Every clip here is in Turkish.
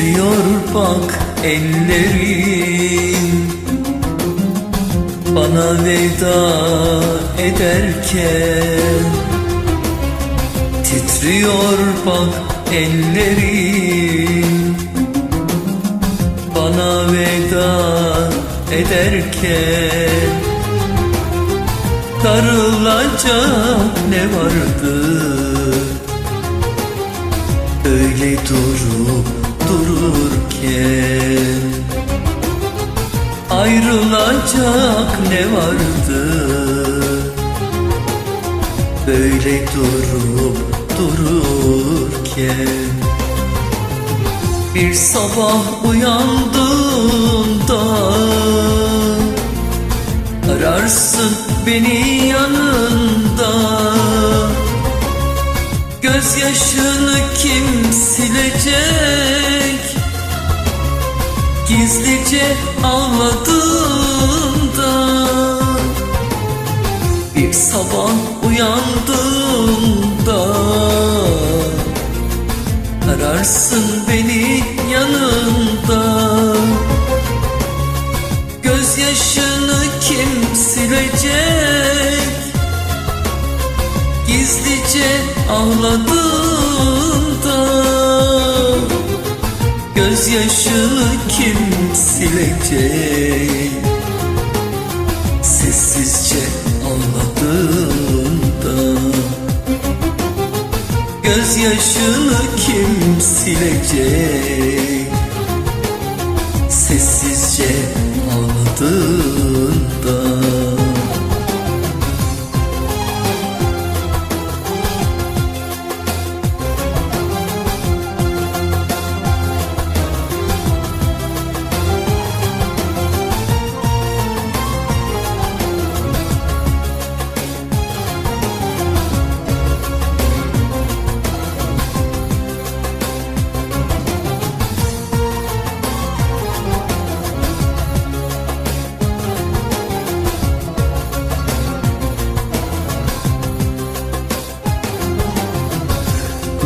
Titriyor bak ellerim. Bana veda ederken Titriyor bak ellerim. Bana veda ederken Darılacak ne vardı? Öyle durup dururken Ayrılacak ne vardı? Böyle durup dururken Bir sabah uyandığında Ararsın beni yanında Gözyaşını kim silecek Gizlice ağladığında Bir sabah uyandığında Ararsın beni yanında. Gözyaşını kim silecek? Gizlice ağladığında Gözyaşını kim silecek. Sessizce ağladığında Gözyaşını kim silecek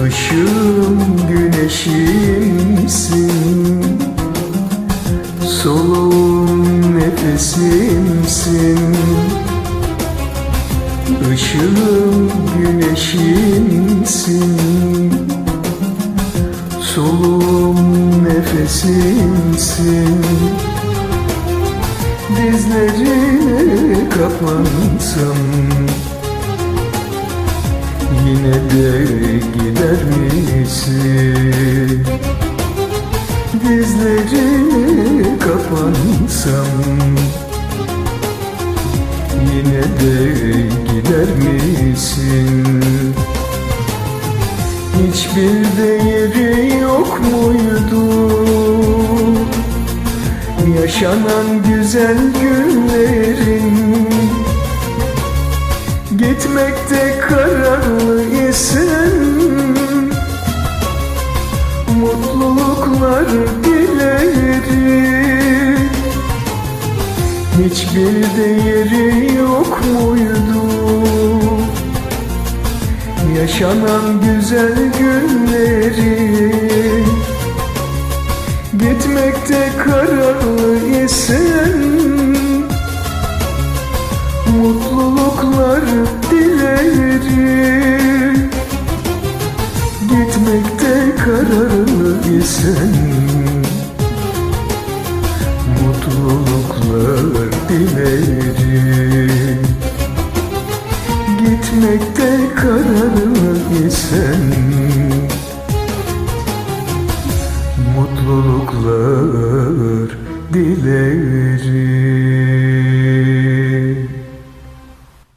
Işığım güneşimsin. Soluğum nefesimsin. Işığım güneşimsin. Soluğum nefesimsin. Dizlerine kapansam Yine de gider misin? Dizlerine kapansam Yine de gider misin? Hiçbir değeri yok muydu? Yaşanan güzel günlerin Gitmekte kararlı isen Mutluluklar dilerim. Hiçbir değeri yok muydu? Yaşanan güzel günleri. Gitmekte kararlı isen Mutluluklar dilerim. Gitmekte kararlı isen Mutluluklar dilerim. Gitmekte kararlı isen Mutluluklar dilerim